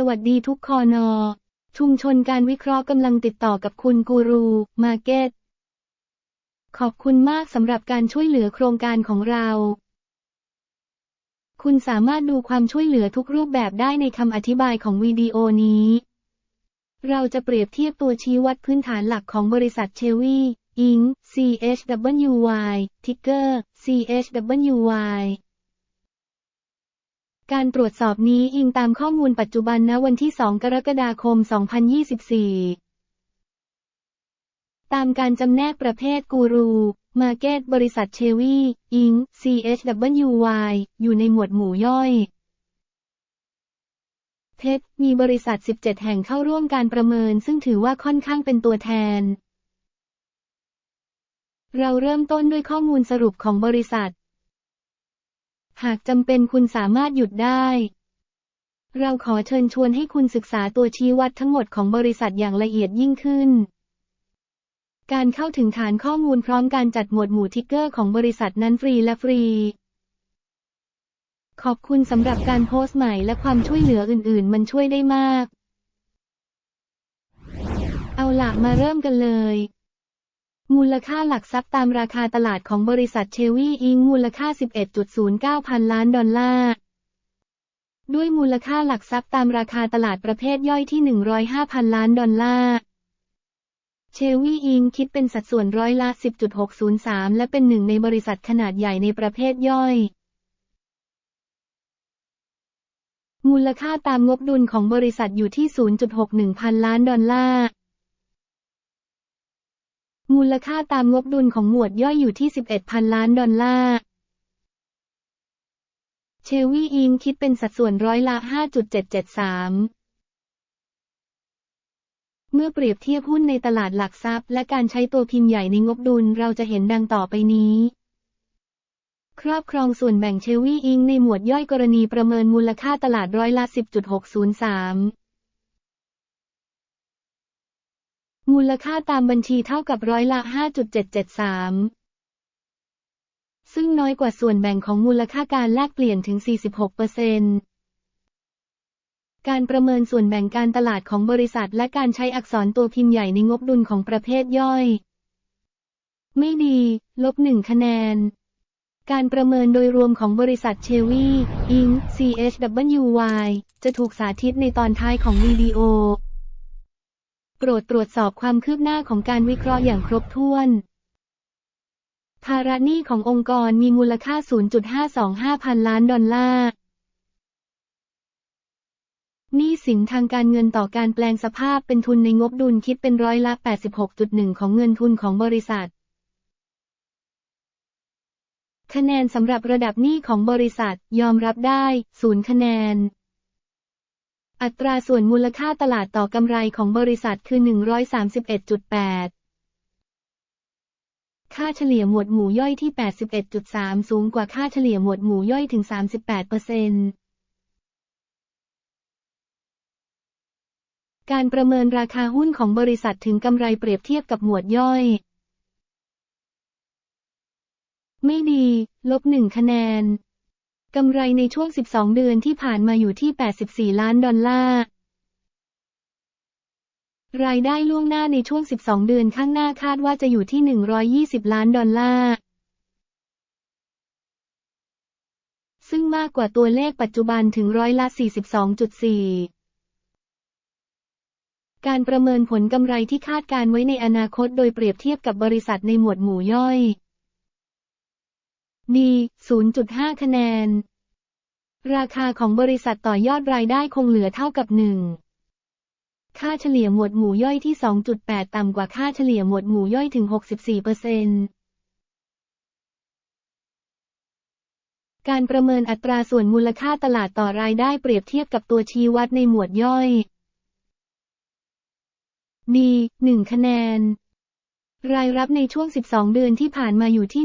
สวัสดีทุกคอนอ ชุมชนการวิเคราะห์กำลังติดต่อกับคุณกูรู มาเก็ต ขอบคุณมากสำหรับการช่วยเหลือโครงการของเรา คุณสามารถดูความช่วยเหลือทุกรูปแบบได้ในคำอธิบายของวิดีโอนี้ เราจะเปรียบเทียบตัวชี้วัดพื้นฐานหลักของบริษัทเชวี่อิง CHWY ทิกเกอร์ CHWY การตรวจสอบนี้อิงตามข้อมูลปัจจุบันณวันที่ 2 กรกฎาคม 2024 ตามการจำแนกประเภทกูรู มาเก็ตบริษัทเชวี่อิง CHWY อยู่ในหมวดหมู่ย่อยเพชรมีบริษัท 17 แห่งเข้าร่วมการประเมิน ซึ่งถือว่าค่อนข้างเป็นตัวแทน เราเริ่มต้นด้วยข้อมูลสรุปของบริษัท หากจำเป็นคุณสามารถหยุดได้ เราขอเชิญชวนให้คุณศึกษาตัวชี้วัดทั้งหมดของบริษัทอย่างละเอียดยิ่งขึ้น การเข้าถึงฐานข้อมูลพร้อมการจัดหมวดหมู่ทิกเกอร์ของบริษัทนั้นฟรีและฟรี ขอบคุณสำหรับการโพสต์ใหม่และความช่วยเหลืออื่น ๆ มันช่วยได้มาก เอาล่ะมาเริ่มกันเลย มูลค่าหลักทรัพย์ตามราคาตลาดของบริษัทเชวี่อิงมูลค่า 11.09 พันล้านดอลลาร์ ด้วยมูลค่าหลักทรัพย์ตามราคาตลาดประเภทย่อยที่ 105พันล้านดอลลาร์ เชวี่อิงคิดเป็นสัดส่วนร้อยละ 10.603 และเป็นหนึ่งในบริษัทขนาดใหญ่ในประเภทย่อย มูลค่าตามงบดุลของบริษัทอยู่ที่ 0.61 พันล้านดอลลาร์ มูลค่าตามงบดุลของหมวดย่อยอยู่ที่ 11พันล้านดอลลาร์ เชวี่อิงคิดเป็นสัดส่วนร้อยละ 5.773เมื่อเปรียบเทียบหุ้นในตลาดหลักทรัพย์ และการใช้ตัวพิมพ์ใหญ่ในงบดุลเราจะเห็นดังต่อไปนี้ ครอบครองส่วนแบ่งเชวี่อิงในหมวดย่อยกรณีประเมินมูลค่าตลาดร้อยละ 10.603 มูลค่าตามบัญชีเท่ากับร้อยละ 5.773 ซึ่งน้อยกว่าส่วนแบ่งของมูลค่าการแลกเปลี่ยนถึง 46%การประเมินส่วนแบ่งการตลาดของบริษัทและการใช้อักษรตัวพิมพ์ใหญ่ในงบดุลของประเภทย่อย ไม่ดี ลบหนึ่งคะแนน การประเมินโดยรวมของบริษัทเชวี่อิง CHWY จะถูกสาธิตในตอนท้ายของวิดีโอ โปรดตรวจสอบความคืบหน้าของการวิเคราะห์อย่างครบถ้วน ภาระหนี้ขององค์กรมีมูลค่า 0.525 พันล้านดอลลาร์หนี้สินทางการเงินต่อการแปลงสภาพเป็นทุนในงบดุลคิดเป็นร้อยละ 86.1 ของเงินทุนของบริษัท คะแนนสำหรับระดับหนี้ของบริษัทยอมรับได้ 0 คะแนน อัตราส่วนมูลค่าตลาดต่อกำไรของบริษัทคือ 131.8 ค่าเฉลี่ยหมวดหมู่ย่อยที่ 81.3 สูงกว่าค่าเฉลี่ยหมวดหมู่ย่อยถึง 38%เปอร์เซ็นต์การประเมินราคาหุ้นของบริษัทถึงกำไรเปรียบเทียบกับหมวดย่อย ไม่ดี ลบหนึ่งคะแนน กำไรในช่วง 12 เดือนที่ผ่านมาอยู่ที่ 84 ล้านดอลลาร์ รายได้ล่วงหน้าในช่วง 12 เดือนข้างหน้าคาดว่าจะอยู่ที่ 120 ล้านดอลลาร์ ซึ่งมากกว่าตัวเลขปัจจุบันถึงร้อยละ 42.4การประเมินผลกำไรที่คาดการไว้ในอนาคตโดยเปรียบเทียบกับบริษัทในหมวดหมู่ย่อย ดี 0.5 คะแนน ราคาของบริษัทต่อยอดรายได้คงเหลือเท่ากับ1ค่าเฉลี่ยหมวดหมู่ย่อยที่ 2.8 ต่ำกว่าค่าเฉลี่ยหมวดหมู่ย่อยถึง 64เปอร์เซนต์การประเมินอัตราส่วนมูลค่าตลาดต่อรายได้เปรียบเทียบกับตัวชี้วัดในหมวดย่อย ดี 1 คะแนน รายรับในช่วง 12 เดือนที่ผ่านมาอยู่ที่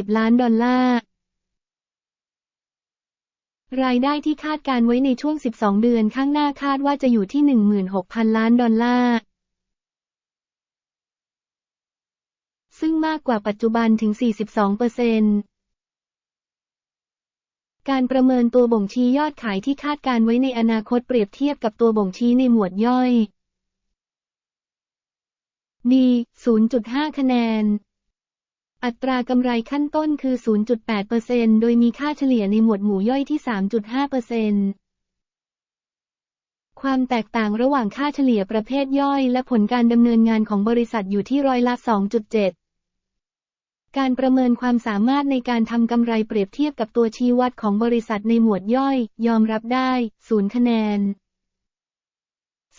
11,240 ล้านดอลลาร์ รายได้ที่คาดการไว้ในช่วง 12 เดือนข้างหน้าคาดว่าจะอยู่ที่ 16,000 ล้านดอลลาร์ ซึ่งมากกว่าปัจจุบันถึง 42เปอร์เซ็นต์การประเมินตัวบ่งชี้ยอดขายที่คาดการไว้ในอนาคตเปรียบเทียบกับตัวบ่งชี้ในหมวดย่อย D 0.5 คะแนน อัตรากำไรขั้นต้นคือ 0.8%โดยมีค่าเฉลี่ยในหมวดหมู่ย่อยที่ 3.5%ความแตกต่างระหว่างค่าเฉลี่ยประเภทย่อย และผลการดำเนินงานของบริษัทอยู่ที่ร้อยละ 2.7การประเมินความสามารถในการทำกำไรเปรียบเทียบกับตัวชี้วัดของบริษัทในหมวดย่อย ยอมรับได้ 0 คะแนน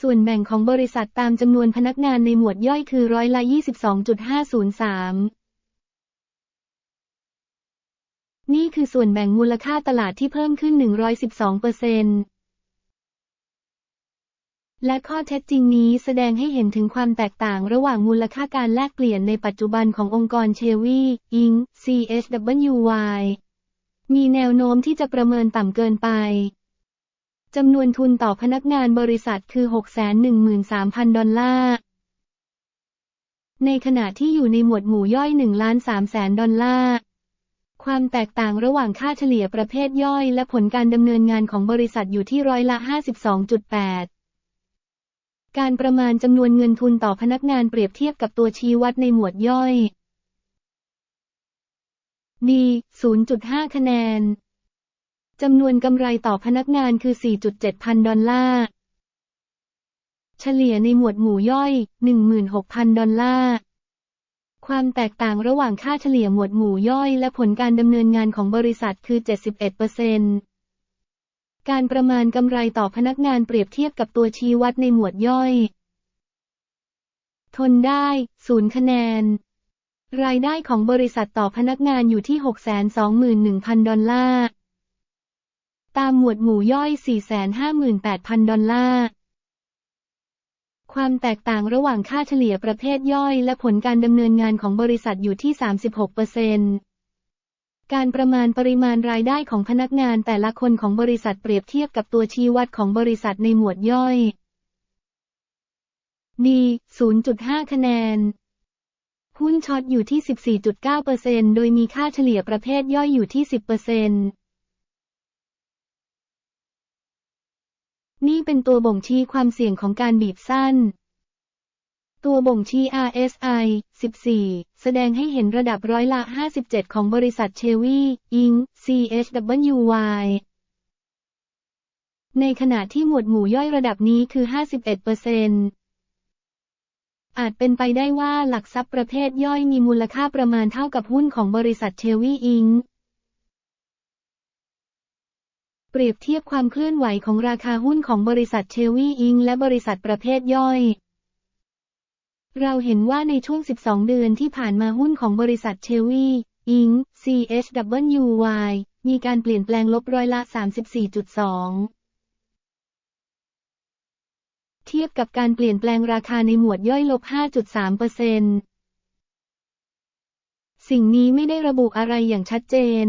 ส่วนแบ่งของบริษัทตามจำนวนพนักงานในหมวดย่อยคือร้อยละ 22.503 นี่คือส่วนแบ่งมูลค่าตลาดที่เพิ่มขึ้น 112เปอร์เซ็นต์และข้อเท็จจริงนี้แสดงให้เห็นถึงความแตกต่างระหว่างมูลค่าการแลกเปลี่ยนในปัจจุบันขององค์กรเชวีอิง CHWY มีแนวโน้มที่จะประเมินต่ำเกินไป จำนวนทุนต่อพนักงานบริษัทคือ 613,000 ดอลลาร์ ในขณะที่อยู่ในหมวดหมู่ย่อย1ล้าน3แสนดอลลาร์ ความแตกต่างระหว่างค่าเฉลี่ยประเภทย่อยและผลการดำเนินงานของบริษัทอยู่ที่ร้อยละ 52.8 การประมาณจำนวนเงินทุนต่อพนักงานเปรียบเทียบกับตัวชี้วัดในหมวดย่อย D 0.5 คะแนน จำนวนกำไรต่อพนักงานคือ 4.7 พันดอลลาร์ เฉลี่ยในหมวดหมู่ย่อย 16,000 ดอลลาร์ ความแตกต่างระหว่างค่าเฉลี่ยหมวดหมู่ย่อยและผลการดำเนินงานของบริษัทคือ 71%การประมาณกำไรต่อพนักงานเปรียบเทียบกับตัวชี้วัดในหมวดย่อย ทนได้0คะแนน รายได้ของบริษัทต่อพนักงานอยู่ที่ 621,000 ดอลลาร์ ตามหมวดหมู่ย่อย 458,000 ดอลลาร์ความแตกต่างระหว่างค่าเฉลี่ยประเภทย่อย และผลการดำเนินงานของบริษัทอยู่ที่ 36%การประมาณปริมาณรายได้ของพนักงานแต่ละคนของบริษัทเปรียบเทียบกับตัวชี้วัดของบริษัทในหมวดย่อย D 0.5 คะแนน หุ้นช็อตอยู่ที่ 14.9%โดยมีค่าเฉลี่ยประเภทย่อยอยู่ที่ 10% นี่เป็นตัวบ่งชี้ความเสี่ยงของการบีบสั้น ตัวบ่งชี้ RSI 14 แสดงให้เห็นระดับร้อยละ 57 ของบริษัทเชวีอิง CHWY ในขณะที่หมวดหมู่ย่อยระดับนี้คือ 51%อาจเป็นไปได้ว่าหลักทรัพย์ประเภทย่อยมีมูลค่าประมาณเท่ากับหุ้นของบริษัทเชวีอิง เปรียบเทียบความเคลื่อนไหวของราคาหุ้นของบริษัทเชวีอิงและบริษัทประเภทย่อย เราเห็นว่าในช่วง 12 เดือนที่ผ่านมาหุ้นของบริษัทเชวีอิง CHWY มีการเปลี่ยนแปลงลบร้อยละ 34.2เทียบกับการเปลี่ยนแปลงราคาในหมวดย่อยลบ 5.3%เปอร์เซนสิ่งนี้ไม่ได้ระบุอะไรอย่างชัดเจน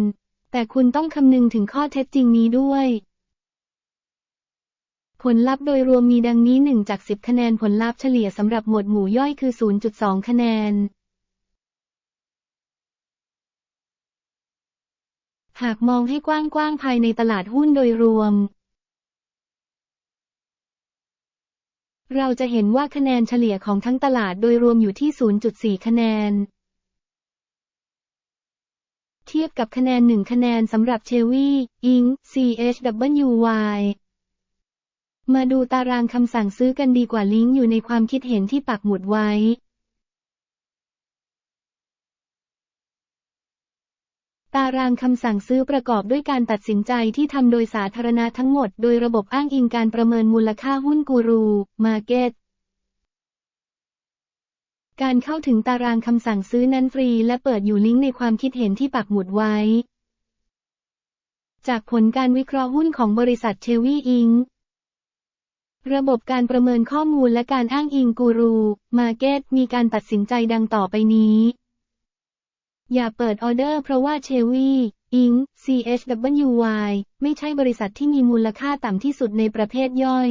แต่คุณต้องคำนึงถึงข้อเท็จจริงนี้ด้วย ผลลัพธ์โดยรวมมีดังนี้ 1 จาก 10 คะแนนผลลัพธ์เฉลี่ยสำหรับหมวดหมู่ย่อยคือ 0.2 คะแนน หากมองให้กว้างๆภายในตลาดหุ้นโดยรวมเราจะเห็นว่าคะแนนเฉลี่ยของทั้งตลาดโดยรวมอยู่ที่ 0.4 คะแนน เทียบกับคะแนน 1 คะแนนสำหรับเชวีอิง CHWY มาดูตารางคำสั่งซื้อกันดีกว่าลิงก์อยู่ในความคิดเห็นที่ปักหมุดไว้ ตารางคำสั่งซื้อประกอบด้วยการตัดสินใจที่ทำโดยสาธารณะทั้งหมด โดยระบบอ้างอิงการประเมินมูลค่าหุ้นกูรูมาร์เการเข้าถึงตารางคำสั่งซื้อนั้นฟรี และเปิดอยู่ลิงก์ในความคิดเห็นที่ปักหมุดไว้ จากผลการวิเคราะห์หุ้นของบริษัทเชวีอิงระบบการประเมินข้อมูลและการอ้างอิงกูรู มาเก็ตมีการตัดสินใจดังต่อไปนี้ อย่าเปิดออเดอร์เพราะว่าเชวีอิง CHWY ไม่ใช่บริษัทที่มีมูลค่าต่ำที่สุดในประเภทย่อย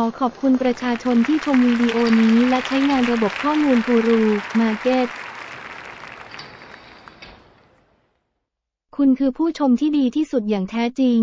ขอขอบคุณประชาชนที่ชมวิดีโอนี้และใช้งานระบบข้อมูลกูรูมาร์เก็ตคุณคือผู้ชมที่ดีที่สุดอย่างแท้จริง